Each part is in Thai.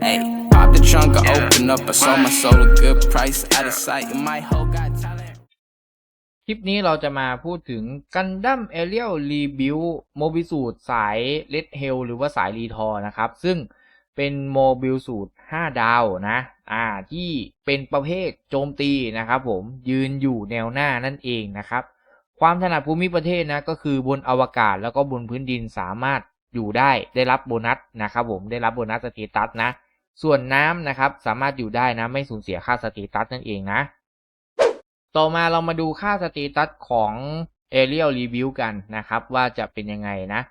Hey, pop the trunk, I open up. I sold my soul a good price. Out of sight, and my hoe got talent. คลิปนี้เราจะมาพูดถึง Gundam Aerial Rebuild โมบิสูตรสาย Red Hell หรือว่าสายรีทอนะครับ ซึ่งเป็นโมบิลสูตร 5 ดาวนะ อ่า ที่เป็นประเภทโจมตีนะครับผม ยืนอยู่แนวหน้านั่นเองนะครับ ความถนัดภูมิประเทศนะก็คือบนอวกาศแล้วก็บนพื้นดินสามารถอยู่ได้ ได้รับโบนัสนะครับผม ได้รับโบนัสสเตตัสนะ ส่วนน้ำนะครับสามารถอยู่ได้นะไม่สูญเสียค่าสเตตัสนั่นเองนะ ต่อมาเรามาดูค่าสเตตัสของ Aerial Review กันนะครับ ว่าจะเป็นยังไงนะ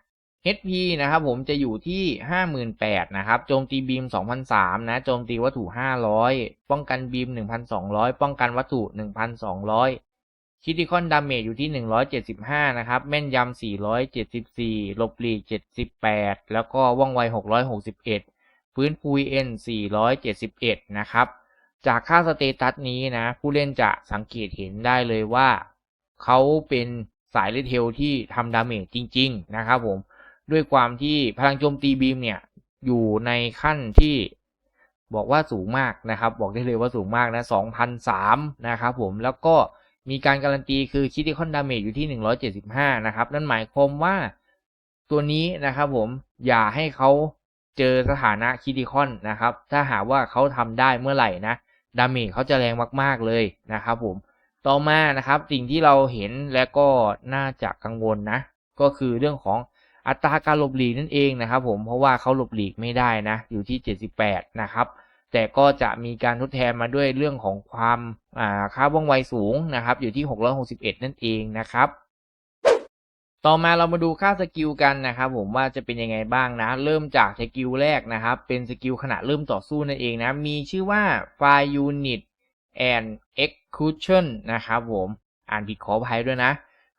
HP นะครับผมจะอยู่ที่ 58,000นะครับ โจมตีบีม 2,003นะโจมตีวัตถุ 500 ป้องกันบีม 1,200 ป้องกันวัตถุ 1,200คิติคอนดาเมจอยู่ที่ 175 นะครับ แม่นยำ 474 หลบหลีก 78 แล้วก็ว่องไว 661 ฟื้นฟูเอ็น471 นะครับ จากค่าสเตตัสนี้นะ ผู้เล่นจะสังเกตเห็นได้เลยว่า เขาเป็นสายเลเทลที่ทำดาเมจจริง ๆ นะครับผม ด้วยความที่พลังโจมตีบีมเนี่ย อยู่ในขั้นที่บอกว่าสูงมากนะครับ บอกได้เลยว่าสูงมากนะ2,003นะครับผม แล้วก็มีการการันตีคือคิติคอนดาเมจอยู่ที่ 175 นะครับ นั่นหมายความว่าตัวนี้นะครับผมอย่าให้เขา เจอสถานะคิติคอนนะครับ ถ้าหาว่าเขาทำได้เมื่อไหร่นะดาเมจเขาจะแรงมาก ๆเลยนะครับผมต่อมานะครับสิ่งที่เราเห็นและก็น่าจะกังวลนะ ก็คือเรื่องของอัตราการหลบหลีกนั่นเองนะครับ ผมเพราะว่าเขาหลบหลีกไม่ได้นะ อยู่ที่ 78 นะครับ แต่ก็จะมีการทดแทนมาด้วยเรื่องของความอ่าค่าว่องไวสูงนะครับ อยู่ที่ 661 นั่นเองนะครับ ต่อมาเรามาดูค่าสกิลกันนะครับผมว่าจะเป็นยังไงบ้างนะ เริ่มจากสกิลแรกนะครับ เป็นสกิลขณะเริ่มต่อสู้นั่นเองนะ มีชื่อว่า Fire Unit and Execution นะครับผมอ่านผิดขออภัยด้วยนะ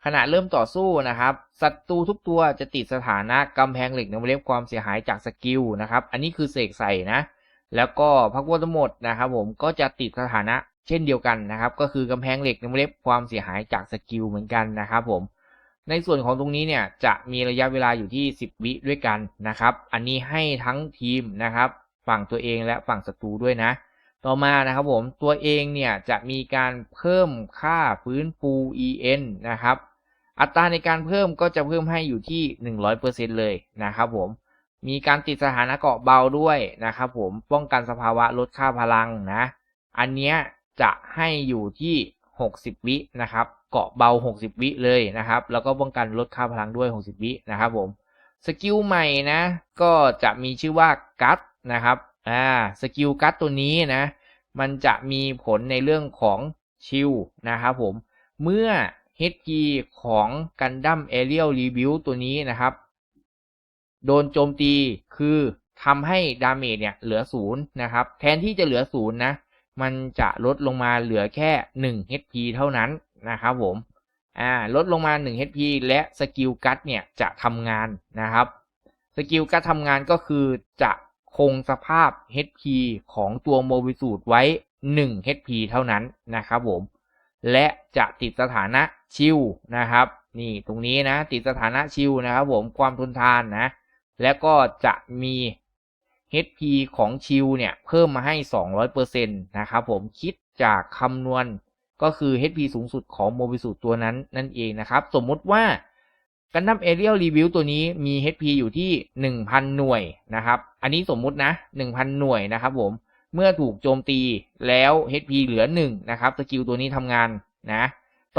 ขณะเริ่มต่อสู้นะครับศัตรูทุกตัวจะติดสถานะกำแพงเหล็กในวงเล็บความเสียหายจากสกิลนะครับ อันนี้คือเสกใส่นะ แล้วก็พักวัตหมดนะครับผมก็จะติดสถานะเช่นเดียวกันนะครับ ก็คือกำแพงเหล็กในวงเล็บความเสียหายจากสกิลเหมือนกันนะครับผม ในส่วนของตรงนี้เนี่ยจะมีระยะเวลาอยู่ที่ 10 วิด้วยกันนะครับ อันนี้ให้ทั้งทีมนะครับ ฝั่งตัวเองและฝั่งศัตรูด้วยนะ ต่อมานะครับผมตัวเองเนี่ยจะมีการเพิ่มค่าฟื้นฟู EN นะครับ อัตราในการเพิ่มก็จะเพิ่มให้อยู่ที่ 100%เลยนะครับผมมีการติดสถานะเกาะเบาด้วยนะครับผมป้องกันสภาวะลดค่าพลังนะ อันเนี้ยจะให้อยู่ที่ 60 วินะครับ เกาะเบา 60 วิเลยนะครับ แล้วก็ป้องกันลดค่าพลังด้วย 60 วินะครับผม สกิลใหม่นะ ก็จะมีชื่อว่ากัตนะครับ อ่า สกิลกัตตัวนี้นะ มันจะมีผลในเรื่องของชิลนะครับผม เมื่อ HG ของ Gundam Aerial Rebuild ตัวนี้นะครับ โดนโจมตีคือทำให้ดาเมจเนี่ยเหลือศูนย์นะครับ แทนที่จะเหลือศูนย์นะ มันจะลดลงมาเหลือแค่ 1 HP เท่านั้นนะครับผมอ่าลดลงมา 1 HP และสกิลกัตเนี่ยจะทำงานนะครับสกิลการทำงานก็คือจะคงสภาพ HP ของตัวโมบิสูตไว้ 1 HP เท่านั้นนะครับผมและจะติดสถานะชิลนะครับ นี่ตรงนี้นะติดสถานะชิลนะครับผมความทนทานนะ และก็จะมี HP ของชิลเนี่ยเพิ่มมาให้ 200%นะครับผมคิดจากคำนวณก็คือ HP สูงสุดของโมบิสูตัวนั้นนั่นเองนะครับ สมมติว่า Gundam Aerial Review ตัวนี้มี HP อยู่ที่ 1,000 หน่วยนะครับ อันนี้สมมุตินะ 1,000 หน่วยนะครับผม เมื่อถูกโจมตีแล้ว HP เหลือ 1 นะครับ สกิลตัวนี้ทำงานนะ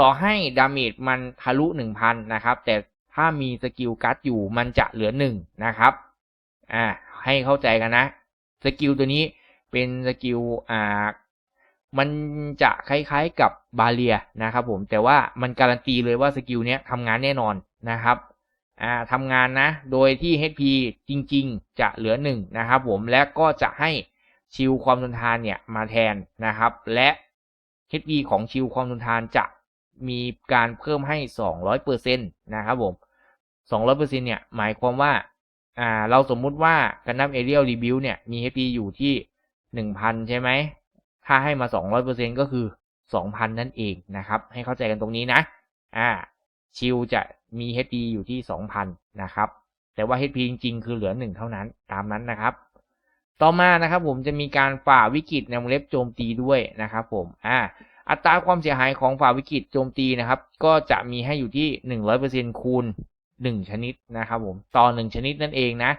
ต่อให้ดาเมจมันทะลุ 1,000 นะครับ แต่ถ้ามีสกิลกัดอยู่มันจะเหลือ 1 นะครับ อ่า ให้เข้าใจกันนะสกิลตัวนี้เป็นสกิลอ่ามันจะคล้ายๆกับบาเลียนะครับผมแต่ว่ามันการันตีเลยว่าสกิลเนี้ยทำงานแน่นอนนะครับอ่าทำงานนะ โดยที่ HP จริงๆ จะเหลือ 1 นะครับผมและก็จะให้ชิลความทนทานเนี่ยมาแทนนะครับ และ HP ของชิลความทนทานจะมีการเพิ่มให้ 200%นะครับผม 200%เนี่ยหมายความว่า อ่า เราสมมุติว่า Gundam Aerial Rebuild เนี่ย มี HP อยู่ที่1,000ใช่ไหม ถ้าให้มา200%ก็คือ2,000นั่นเองนะครับ ให้เข้าใจกันตรงนี้นะ อ่า ชิลจะมี HP อยู่ที่2,000นนะครับ แต่ว่า HP จริง ๆ คือเหลือ1เท่านั้น ตามนั้นนะครับ ต่อมานะครับผมจะมีการฝ่าวิกฤตในวงเล็บโจมตีด้วยนะครับผม อ่า อัตราความเสียหายของฝ่าวิกฤตโจมตีนะครับ ก็จะมีให้อยู่ที่หนึ่งร้อยเปอร์เซ็นคูณ หนึ่งชนิดนะครับผมต่อหนึ่งชนิดนั่นเองนะ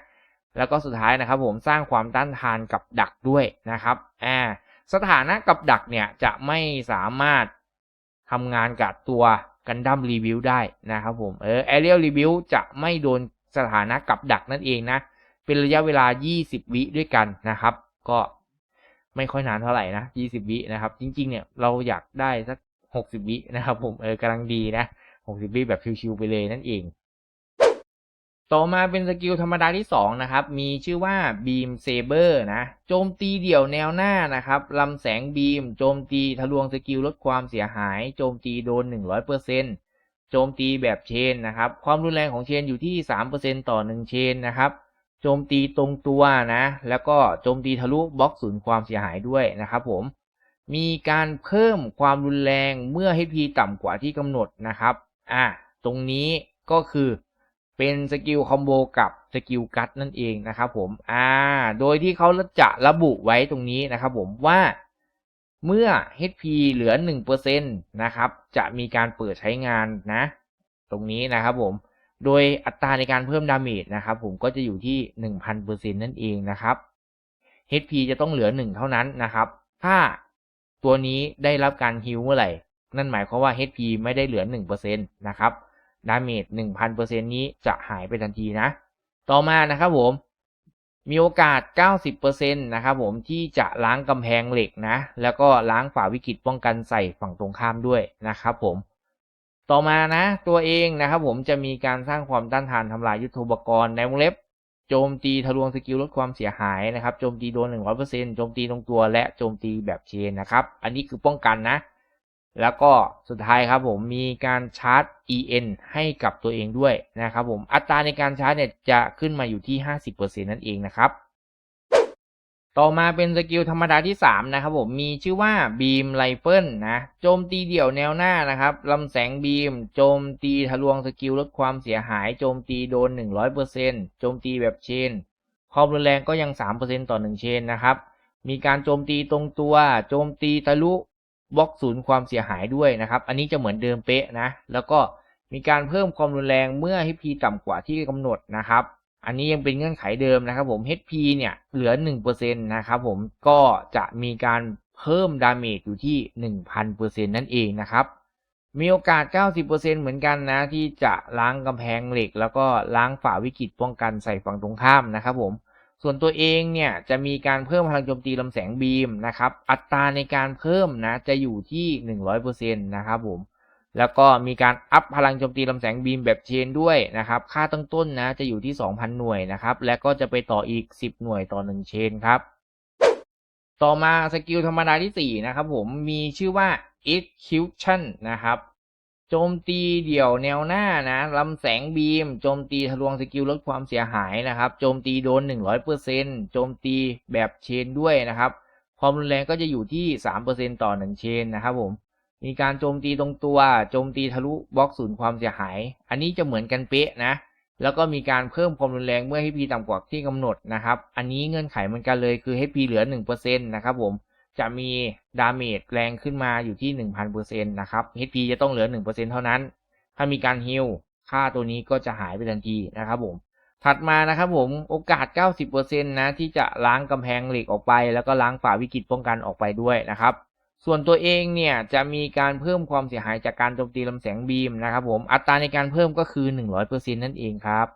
แล้วก็สุดท้ายนะครับผมสร้างความต้านทานกับดักด้วยนะครับอ่าสถานะกับดักเนี่ยจะไม่สามารถทำงานกับตัวกันดั้มรีวิวได้นะครับผมเออแอเรียลรีวิวจะไม่โดนสถานะกับดักนั่นเองนะ เป็นระยะเวลา 20 วิด้วยกันนะครับ ก็ไม่ค่อยนานเท่าไหร่นะ 20 วินะครับ จริง ๆ เนี่ยเราอยากได้สัก 60 วินะครับผม เออกำลังดีนะ 60 วิแบบชิวๆไปเลยนั่นเอง ต่อมาเป็นสกิลธรรมดาที่ 2 นะครับ มีชื่อว่า Beam Saber นะ โจมตีเดี่ยวแนวหน้านะครับลำแสงบีม โจมตีทะลวงสกิลลดความเสียหาย โจมตีโดน 100%โจมตีแบบเชนนะครับ ความรุนแรงของเชนอยู่ที่ 3%ต่อ 1 เชนนะครับ โจมตีตรงตัวนะ แล้วก็โจมตีทะลุบล็อกศูนย์ความเสียหายด้วยนะครับผม มีการเพิ่มความรุนแรงเมื่อ HP ต่ำกว่าที่กำหนดนะครับ อ่าตรงนี้ก็คือ เป็นสกิลคอมโบกับสกิลกัตนั่นเองนะครับผมอ่าโดยที่เขาจะระบุไว้ตรงนี้นะครับผมว่าเมื่อ HP เหลือ 1%นะครับ จะมีการเปิดใช้งานนะ ตรงนี้นะครับผม โดยอัตราในการเพิ่มดาเมจนะครับผมก็จะอยู่ที่ 1,000%นั่นเองนะครับ HP จะต้องเหลือ 1 เท่านั้นนะครับ ถ้าตัวนี้ได้รับการฮิวเมื่อไหร่ นั่นหมายความว่า HP ไม่ได้เหลือ 1%นะครับ ดาเมจ1,000%นี้จะหายไปทันทีนะ ต่อมานะครับผมมีโอกาส 90%นะครับผมที่จะล้างกำแพงเหล็กนะ แล้วก็ล้างฝ่าวิกฤตป้องกันใส่ฝั่งตรงข้ามด้วยนะครับผม ต่อมานะ ตัวเองนะครับผมจะมีการสร้างความต้านทานทำลายยุทโธปกรณ์ในวงเล็บ โจมตีทะลวงสกิลลดความเสียหายนะครับ โจมตีโดน 100%โจมตีตรงตัวและโจมตีแบบเชนนะครับ อันนี้คือป้องกันนะ แล้วก็สุดท้ายครับผมมีการชาร์จ EN ให้กับตัวเองด้วยนะครับผมอัตราในการชาร์จเนี่ยจะขึ้นมาอยู่ที่ 50%นั่นเองนะครับ ต่อมาเป็นสกิลธรรมดาที่ 3 นะครับผมมีชื่อว่า Beam Rifle นะโจมตีเดี่ยวแนวหน้านะครับลำแสงบีม โจมตีทะลวงสกิลลดความเสียหาย โจมตีโดน 100%โจมตีแบบเชนความรุนแรงก็ยัง 3%ต่อ 1 เชนนะครับมีการโจมตีตรงตัว โจมตีทะลุ บล็อกศูนย์ความเสียหายด้วยนะครับ อันนี้จะเหมือนเดิมเป๊ะนะ แล้วก็มีการเพิ่มความรุนแรงเมื่อ HP ต่ำกว่าที่กำหนดนะครับ อันนี้ยังเป็นเงื่อนไขเดิมนะครับผม HP เนี่ยเหลือ 1%นะครับผม ก็จะมีการเพิ่มดาเมจอยู่ที่ 1,000%นั่นเองนะครับ มีโอกาส 90%เหมือนกันนะ ที่จะล้างกำแพงเหล็ก แล้วก็ล้างฝ่าวิกฤตป้องกันใส่ฝั่งตรงข้ามนะครับผม ส่วนตัวเองเนี่ยจะมีการเพิ่มพลังโจมตีลำแสงบีมนะครับอัตราในการเพิ่มนะจะอยู่ที่ 100%นะครับผมแล้วก็มีการอัพพลังโจมตีลำแสงบีมแบบเชนด้วยนะครับค่าตั้งต้นนะจะอยู่ที่ 2,000 หน่วยนะครับและก็จะไปต่ออีก 10 หน่วยต่อ 1 เชนครับต่อมาสกิลธรรมดาที่ 4 นะครับผมมีชื่อว่า execution นะครับ โจมตีเดี่ยวแนวหน้านะลำแสงบีม โจมตีทะลวงสกิลลดความเสียหายนะครับ โจมตีโดน 100%โจมตีแบบเชนด้วยนะครับ ความรุนแรงก็จะอยู่ที่ 3%ต่อ 1 เชนนะครับผม มีการโจมตีตรงตัว โจมตีทะลุบล็อกศูนย์ความเสียหาย อันนี้จะเหมือนกันเป๊ะนะ แล้วก็มีการเพิ่มความรุนแรงเมื่อ HP ต่ำกว่าที่กำหนดนะครับ อันนี้เงื่อนไขเหมือนกันเลยคือ HP เหลือ 1%นะครับผม จะมีดาเมจแรงขึ้นมาอยู่ที่ 1,000%นะครับ HP จะต้องเหลือ 1%เท่านั้น ถ้ามีการฮิลค่าตัวนี้ก็จะหายไปทันทีนะครับผม ถัดมานะครับผมโอกาส 90%นะที่จะล้างกำแพงเหล็กออกไป แล้วก็ล้างฝ่าวิกฤตป้องกันออกไปด้วยนะครับ ส่วนตัวเองเนี่ยจะมีการเพิ่มความเสียหายจากการโจมตีลำแสงบีมนะครับผม อัตราในการเพิ่มก็คือ 100%นั่นเองครับ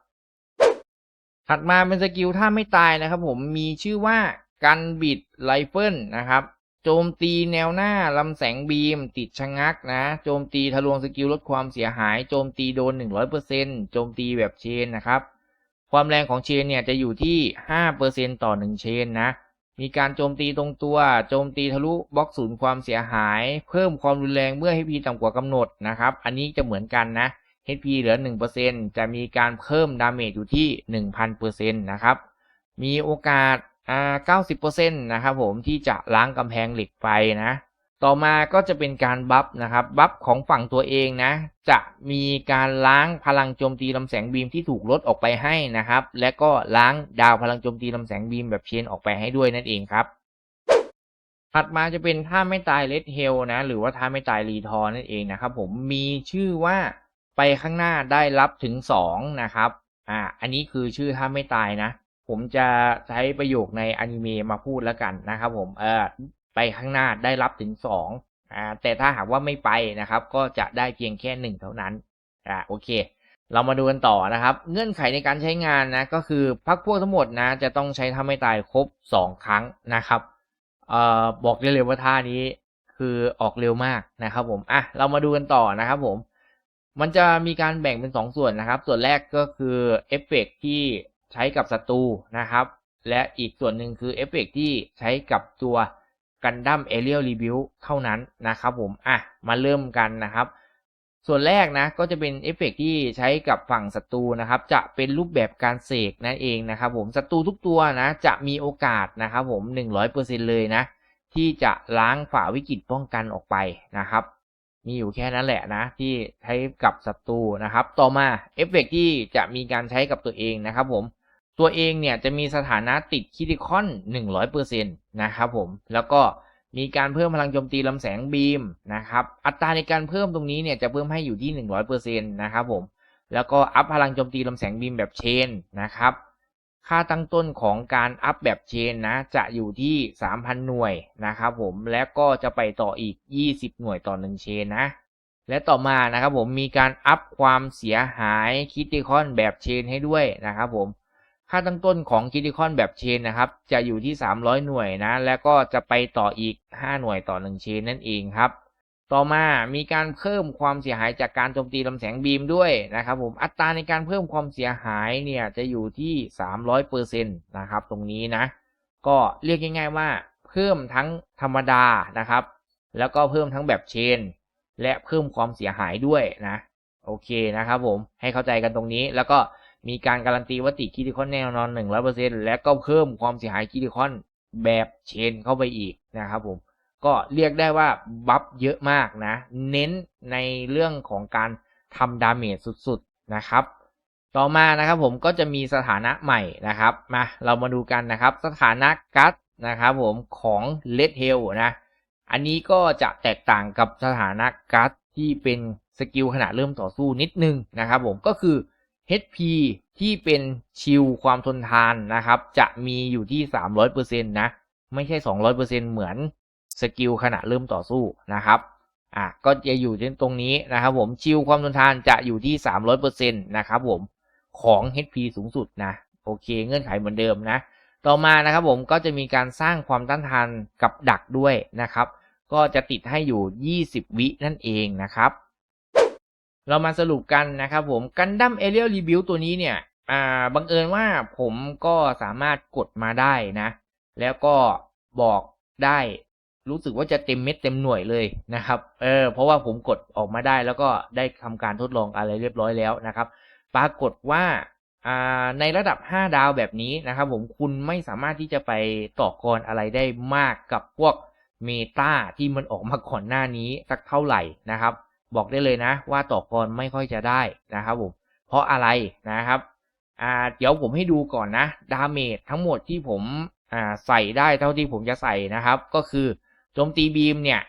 ถัดมาเป็นสกิลถ้าไม่ตายนะครับผมมีชื่อว่า กันบิดไรเฟิลนะครับ โจมตีแนวหน้าลำแสงบีม ติดชะงักนะ โจมตีทะลวงสกิลลดความเสียหาย โจมตีโดน 100%โจมตีแบบเชนนะครับ ความแรงของเชนเนี่ยจะอยู่ที่ 5%ต่อ 1 เชนนะมีการโจมตีตรงตัว โจมตีทะลุบล็อกศูนย์ความเสียหาย เพิ่มความรุนแรงเมื่อ HP ต่ำกว่ากำหนดนะครับ อันนี้จะเหมือนกันนะ HP เหลือ 1%จะมีการเพิ่มดาเมจอยู่ที่ 1,000%นะครับ มีโอกาส อ่า90%นะครับผมที่จะล้างกำแพงเหล็กไปนะ ต่อมาก็จะเป็นการบัฟนะครับบัฟของฝั่งตัวเองนะ จะมีการล้างพลังโจมตีลำแสงบีมที่ถูกลดออกไปให้นะครับ และก็ล้างดาวพลังโจมตีลำแสงบีมแบบเชนออกไปให้ด้วยนั่นเองครับถัดมาจะเป็นท่าไม่ตายเลดเฮลนะ หรือว่าท่าไม่ตายรีทอนั่นเองนะครับผมมีชื่อว่าไปข้างหน้าได้รับถึงสองนะครับอ่าอันนี้คือชื่อท่าไม่ตายนะ ผมจะใช้ประโยคในอนิเมะมาพูดแล้วกันนะครับผมเออไปข้างหน้าได้รับถึงสองอ่าแต่ถ้าหากว่าไม่ไปนะครับ ก็จะได้เพียงแค่หนึ่งเท่านั้นอ่าโอเค เรามาดูกันต่อนะครับ เงื่อนไขในการใช้งานนะก็คือพักพวกทั้งหมดนะ จะต้องใช้ท่าไม่ตายครบสองครั้งนะครับเอ่อบอกได้เลยว่าท่านี้คือออกเร็วมากนะครับผมอะเรามาดูกันต่อนะครับผมมันจะมีการแบ่งเป็นสองส่วนนะครับ ส่วนแรกก็คือเอฟเฟกต์ที่ ใช้กับศัตรูนะครับ และอีกส่วนหนึ่งคือเอฟเฟกต์ที่ใช้กับตัวกันดั้มเอเรียลรีบิวเท่านั้นนะครับผมอะมาเริ่มกันนะครับส่วนแรกนะก็จะเป็นเอฟเฟกต์ที่ใช้กับฝั่งศัตรูนะครับ จะเป็นรูปแบบการเสกนั่นเองนะครับผมศัตรูทุกตัวนะจะมีโอกาสนะครับผมหนึ่งร้อยเปอร์เซ็นเลยนะ ที่จะล้างฝ่าวิกฤตป้องกันออกไปนะครับ มีอยู่แค่นั้นแหละนะ ที่ใช้กับศัตรูนะครับ ต่อมาเอฟเฟกต์ที่จะมีการใช้กับตัวเองนะครับผม ตัวเองเนี่ยจะมีสถานะติดคิติคอน100%นะครับผม แล้วก็มีการเพิ่มพลังโจมตีลำแสงบีมนะครับ อัตราในการเพิ่มตรงนี้เนี่ยจะเพิ่มให้อยู่ที่ 100%นะครับผม แล้วก็อัพพลังโจมตีลำแสงบีมแบบเชนนะครับ ค่าตั้งต้นของการอัพแบบเชนนะจะอยู่ที่ 3,000 หน่วยนะครับผม และก็จะไปต่ออีก 20 หน่วยต่อ 1 เชนนะ และต่อมานะครับผมมีการอัพความเสียหายคิติคอนแบบเชนให้ด้วยนะครับผม ค่าตั้งต้นของคิติคอนแบบเชนนะครับ จะอยู่ที่ 300 หน่วยนะ แล้วก็จะไปต่ออีก 5 หน่วยต่อ1เชนนั่นเองครับ ต่อมามีการเพิ่มความเสียหายจากการโจมตีลำแสงบีมด้วยนะครับผม อัตราในการเพิ่มความเสียหายเนี่ยจะอยู่ที่ 300%นะครับ ตรงนี้นะ ก็เรียกง่าย ๆว่า เพิ่มทั้งธรรมดานะครับ แล้วก็เพิ่มทั้งแบบเชน และเพิ่มความเสียหายด้วยนะ โอเคนะครับผม ให้เข้าใจกันตรงนี้ แล้วก็ มีการการันตีว่าติดคิติคอนแน่นอน 100%และก็เพิ่มความเสียหายคิติคอนแบบเชนเข้าไปอีกนะครับผม ก็เรียกได้ว่าบัฟเยอะมากนะ เน้นในเรื่องของการทำดาเมจสุดๆนะครับ ต่อมานะครับผมก็จะมีสถานะใหม่นะครับ มาเรามาดูกันนะครับ สถานะกัสนะครับผมของเลดเฮลนะ อันนี้ก็จะแตกต่างกับสถานะกัสที่เป็นสกิลขณะเริ่มต่อสู้นิดนึงนะครับผมก็คือ HP ที่เป็นชิลความทนทานนะครับ จะมีอยู่ที่ 300%นะ ไม่ใช่ 200%เหมือนสกิลขณะเริ่มต่อสู้นะครับอะก็จะอยู่ที่ตรงนี้นะครับผมชิลความทนทานจะอยู่ที่ 300%นะครับผมของ HP สูงสุดนะ โอเคเงื่อนไขเหมือนเดิมนะ ต่อมานะครับผมก็จะมีการสร้างความต้านทานกับดักด้วยนะครับ ก็จะติดให้อยู่ 20 วินั่นเองนะครับ เรามาสรุปกันนะครับผมกันดั้มเอเรียลรีบิวตัวนี้เนี่ยอ่าบังเอิญว่าผมก็สามารถกดมาได้นะ แล้วก็บอกได้รู้สึกว่าจะเต็มเม็ดเต็มหน่วยเลยนะครับ เออ เพราะว่าผมกดออกมาได้แล้วก็ได้ทำการทดลองอะไรเรียบร้อยแล้วนะครับ ปรากฏว่าอ่าในระดับ 5 ดาวแบบนี้นะครับผมคุณไม่สามารถที่จะไปต่อกรอะไรได้มากกับพวกเมตาที่มันออกมาก่อนหน้านี้สักเท่าไหร่นะครับ บอกได้เลยนะ ว่าต่อกรไม่ค่อยจะได้นะครับผมเพราะอะไรนะครับอ่าเดี๋ยวผมให้ดูก่อนนะดาเมจทั้งหมดที่ผมอ่าใส่ได้เท่าที่ผมจะใส่นะครับ ก็คือโจมตีบีมเนี่ย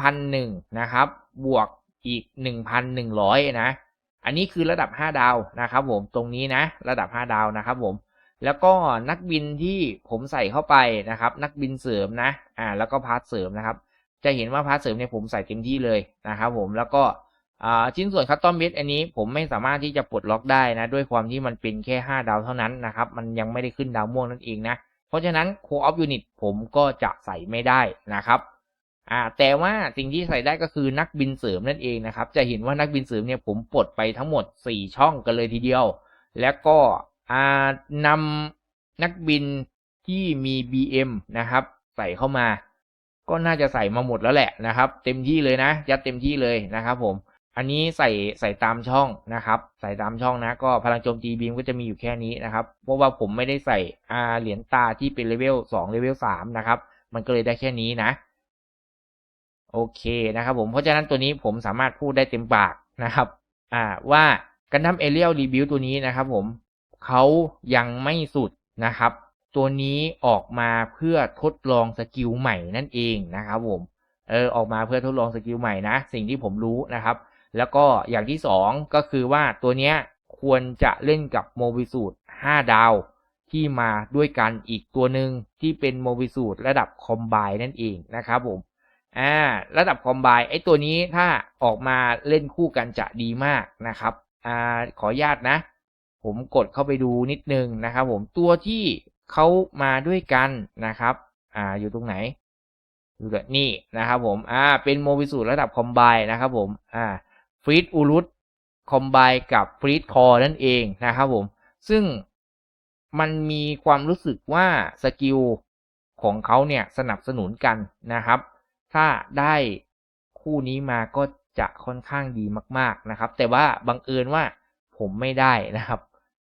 2,001นะครับ บวกอีก 1,100 นะ อันนี้คือระดับ 5 ดาวนะครับผมตรงนี้นะ ระดับ 5 ดาวนะครับผมแล้วก็นักบินที่ผมใส่เข้าไปนะครับ นักบินเสริมนะอ่าแล้วก็พาร์ทเสริมนะครับ จะเห็นว่าพาร์ทเสริมเนี่ยผมใส่เต็มที่เลยนะครับผมแล้วก็ชิ้นส่วนคัสตอมเบสอันนี้ผมไม่สามารถที่จะปลดล็อกได้นะ ด้วยความที่มันเป็นแค่ 5 ดาวเท่านั้นนะครับ มันยังไม่ได้ขึ้นดาวม่วงนั่นเองนะ เพราะฉะนั้น Core of Unit ผมก็จะใส่ไม่ได้นะครับแต่ว่าสิ่งที่ใส่ได้ก็คือนักบินเสริมนั่นเองนะครับ จะเห็นว่านักบินเสริมเนี่ยผมปลดไปทั้งหมด 4 ช่องกันเลยทีเดียว แล้วก็อ่านำนักบินที่มี BM นะครับ ใส่เข้ามา ก็น่าจะใส่มาหมดแล้วแหละนะครับ เต็มที่เลยนะ ยัดเต็มที่เลยนะครับผมอันนี้ใส่ใส่ตามช่องนะครับ ใส่ตามช่องนะ ก็พลังโจมตีบีมก็จะมีอยู่แค่นี้นะครับ เพราะว่าผมไม่ได้ใส่อาเหรียญตาที่เป็นเลเวล2เลเวล3นะครับ มันก็เลยได้แค่นี้นะ โอเคนะครับผม เพราะฉะนั้นตัวนี้ผมสามารถพูดได้เต็มปากนะครับ อ่าว่ากันดั้มเอเรียลรีวิวตัวนี้นะครับผมเขายังไม่สุดนะครับ ตัวนี้ออกมาเพื่อทดลองสกิลใหม่นั่นเองนะครับผมเออออกมาเพื่อทดลองสกิลใหม่นะ สิ่งที่ผมรู้นะครับ แล้วก็อย่างที่สองก็คือว่าตัวเนี้ยควรจะเล่นกับโมบิสูตร5ดาวที่มาด้วยกันอีกตัวหนึ่งที่เป็นโมบิสูตรระดับคอมไบนั่นเองนะครับผมอ่าระดับคอมไบไอตัวนี้ถ้าออกมาเล่นคู่กันจะดีมากนะครับอ่าขออนุญาตนะ ผมกดเข้าไปดูนิดนึงนะครับผมตัวที่ เขามาด้วยกันนะครับอ่าอยู่ตรงไหนอยู่กับนี่นะครับผมอ่าเป็นโมบิสูตรระดับคอมไบนะครับผมอ่าฟรีดอูรุตคอมไบกับฟรีดคอนั่นเองนะครับผมซึ่งมันมีความรู้สึกว่าสกิลของเขาเนี่ยสนับสนุนกันนะครับ ถ้าได้คู่นี้มาก็จะค่อนข้างดีมาก ๆนะครับ แต่ว่าบังเอิญว่าผมไม่ได้นะครับ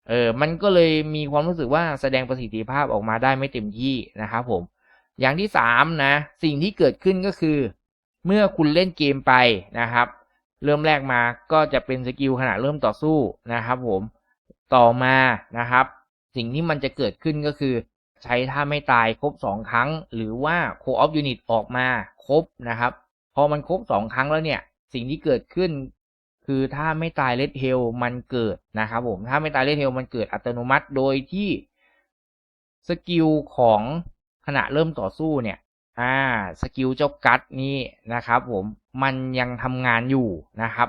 เออมันก็เลยมีความรู้สึกว่าแสดงประสิทธิภาพออกมาได้ไม่เต็มที่นะครับผม อย่างที่สามนะ สิ่งที่เกิดขึ้นก็คือ เมื่อคุณเล่นเกมไปนะครับ เริ่มแรกมาก็จะเป็นสกิลขณะเริ่มต่อสู้นะครับผม ต่อมานะครับ สิ่งที่มันจะเกิดขึ้นก็คือ ใช้ท่าไม่ตายครบสองครั้ง หรือว่า c o op unit ออกมาครบนะครับ พอมันครบสองครั้งแล้วเนี่ย สิ่งที่เกิดขึ้น คือถ้าไม่ตายเลดเฮลมันเกิดนะครับผมถ้าไม่ตายเลดเฮลมันเกิดอัตโนมัติโดยที่สกิลของขณะเริ่มต่อสู้เนี่ยอ่าสกิลเจ้ากัดนี้นะครับผมมันยังทำงานอยู่นะครับ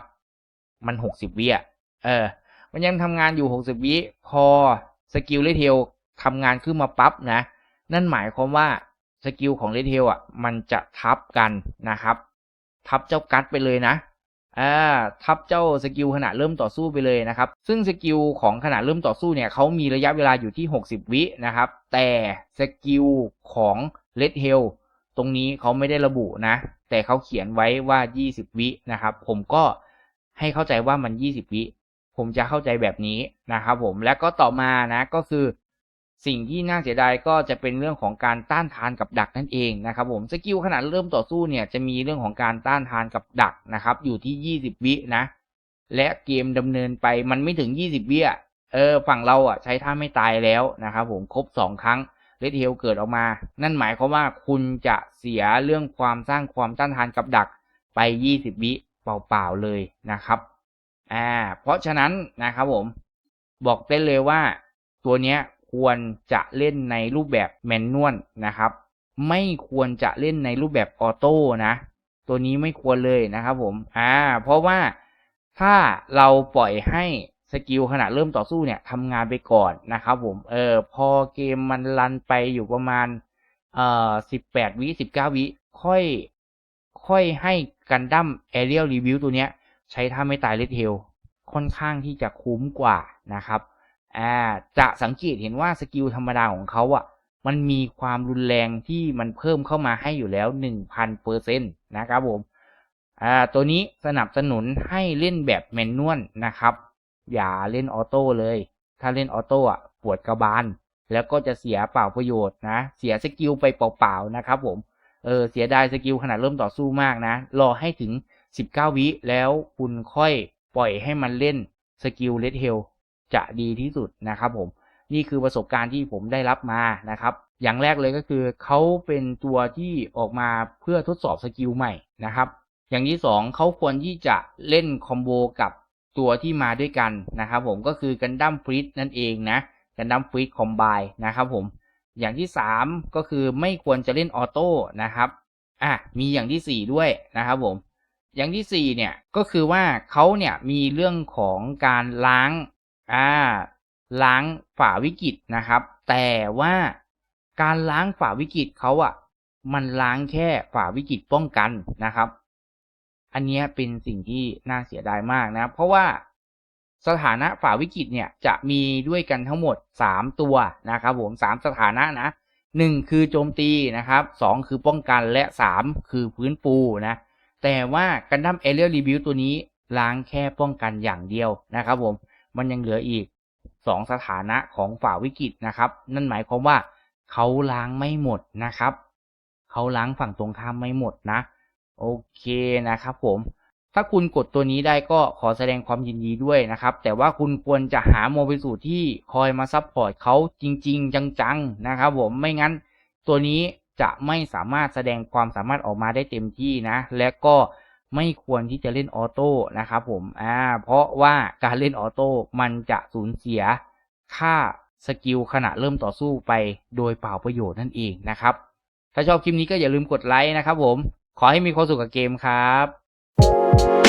มันหกสิบวิอะเออมันยังทำงานอยู่หกสิบวิพอสกิลเลเทลทำงานขึ้นมาปั๊บนะนั่นหมายความว่าสกิลของเลเทลอะมันจะทับกันนะครับ ทับเจ้ากัดไปเลยนะ อ่าทับเจ้าสกิลขณะเริ่มต่อสู้ไปเลยนะครับ ซึ่งสกิลของขณะเริ่มต่อสู้เนี่ยเขามีระยะเวลาอยู่ที่ 60 วินะครับ แต่สกิลของเลดเฮลตรงนี้เขาไม่ได้ระบุนะ แต่เขาเขียนไว้ว่า 20 วินะครับ ผมก็ให้เข้าใจว่ามัน 20 วิ ผมจะเข้าใจแบบนี้นะครับผม และก็ต่อมานะก็คือ สิ่งที่น่าเสียดายก็จะเป็นเรื่องของการต้านทานกับดักนั่นเองนะครับผมสกิลขนาดเริ่มต่อสู้เนี่ยจะมีเรื่องของการต้านทานกับดักนะครับอยู่ที่ 20 วินะ และเกมดำเนินไปมันไม่ถึง 20 วิอะเออฝั่งเราอะใช้ท่าไม่ตายแล้วนะครับผมครบ 2 ครั้งเลดเฮลเกิดออกมา นั่นหมายความว่าคุณจะเสียเรื่องความสร้างความต้านทานกับดักไป 20 วิเปล่าๆเลยนะครับอ่าเพราะฉะนั้นนะครับผมบอกได้เลยว่าตัวเนี้ย ควรจะเล่นในรูปแบบแมนนวลนะครับ ไม่ควรจะเล่นในรูปแบบออโต้นะ ตัวนี้ไม่ควรเลยนะครับผมอ่าเพราะว่าถ้าเราปล่อยให้สกิลขณะเริ่มต่อสู้เนี่ยทำงานไปก่อนนะครับผมเออพอเกมมันรันไปอยู่ประมาณเอ่อสิบแปดวิสิบเก้าวิค่อย ค่อยให้กันดั้มแอเรียลรีวิวตัวเนี้ย ใช้ท่าไม่ตายเลดเทลค่อนข้างที่จะคุ้มกว่านะครับ อ่าจะสังเกตเห็นว่าสกิลธรรมดาของเขาอะมันมีความรุนแรงที่มันเพิ่มเข้ามาให้อยู่แล้วหนึ่งพันเปอร์เซ็นต์นะครับผมอ่าตัวนี้สนับสนุนให้เล่นแบบแมนนวลนะครับ อย่าเล่นออโต้เลย ถ้าเล่นออโต้อะปวดกระบาล แล้วก็จะเสียเปล่าประโยชน์นะ เสียสกิลไปเปล่าๆนะครับผมเออเสียดายสกิลขนาดเริ่มต่อสู้มากนะ รอให้ถึง 19 วิแล้วคุณค่อยปล่อยให้มันเล่นสกิลเลดเฮล จะดีที่สุดนะครับผมนี่คือประสบการณ์ที่ผมได้รับมานะครับ อย่างแรกเลยก็คือเขาเป็นตัวที่ออกมาเพื่อทดสอบสกิลใหม่นะครับ อย่างที่สองเขาควรที่จะเล่นคอมโบกับตัวที่มาด้วยกันนะครับผมก็คือกันดั้มฟรีดนั่นเองนะกันดั้มฟรีดคอมไบนะครับผมอย่างที่สามก็คือไม่ควรจะเล่นออโต้นะครับอะมีอย่างที่สี่ด้วยนะครับผมอย่างที่สี่เนี่ยก็คือว่าเขาเนี่ยมีเรื่องของการล้าง อ่า ล้างฝ่าวิกฤตนะครับ แต่ว่าการล้างฝ่าวิกฤตเขาอะมันล้างแค่ฝ่าวิกฤตป้องกันนะครับ อันนี้เป็นสิ่งที่น่าเสียดายมากนะ เพราะว่าสถานะฝ่าวิกฤตเนี่ยจะมีด้วยกันทั้งหมดสามตัวนะครับผมสามสถานะนะหนึ่งคือโจมตีนะครับสองคือป้องกันและสามคือพื้นปูนะ แต่ว่ากันดั้มเอเรียลรีวิวตัวนี้ล้างแค่ป้องกันอย่างเดียวนะครับผม มันยังเหลืออีกสองสถานะของฝ่าวิกฤตนะครับ นั่นหมายความว่าเขาล้างไม่หมดนะครับ เขาล้างฝั่งตรงข้ามไม่หมดนะ โอเคนะครับผม ถ้าคุณกดตัวนี้ได้ก็ขอแสดงความยินดีด้วยนะครับ แต่ว่าคุณควรจะหาโมบิสูที่คอยมาซัพพอร์ตเขาจริง ๆ จังๆนะครับผม ไม่งั้นตัวนี้จะไม่สามารถแสดงความสามารถออกมาได้เต็มที่นะ และก็ ไม่ควรที่จะเล่นออโต้นะครับผมอ่าเพราะว่าการเล่นออโต้มันจะสูญเสียค่าสกิลขณะเริ่มต่อสู้ไปโดยเปล่าประโยชน์นั่นเองนะครับ ถ้าชอบคลิปนี้ก็อย่าลืมกดไลค์นะครับผม ขอให้มีความสุขกับเกมครับ